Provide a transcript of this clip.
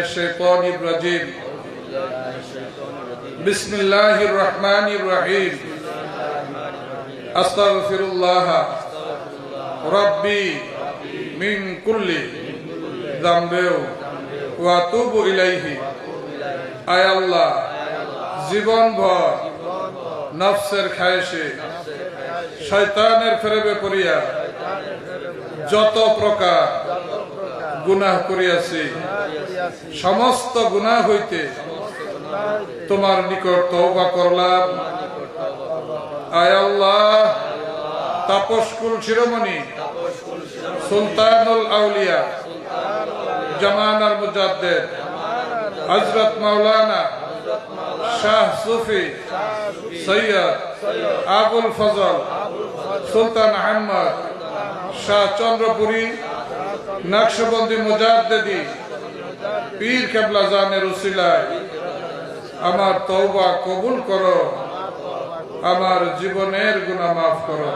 الشيطان الرجيم بسم الله الرحمن الرحيم أستغفر الله ربي من كل ذنب وأتوب إليه আয় আল্লাহ জীবন ভর নফসের খায়েশে শয়তানের ফেরেবে পড়িয়া যত প্রকার গুনাহ করিয়াছি। সমস্ত গুনাহ হইতে তোমার নিকট তওবা করলাম। আয় আল্লাহ তাপসকুল শিরোমণি, সুলতানুল আউলিয়া, জামানার মুজাদ্দেদ হজরত মাওলানা শাহ সুফি, সৈয়দ আবুল ফজল, সুলতান আহমদ, শাহ চন্দ্রপুরী নকশবন্দি মুজাদ্দেদি, পীর কেবলা জানের উসিলায়, আমার তওবা কবুল করো, আমার জীবনের গুণা মাফ করো।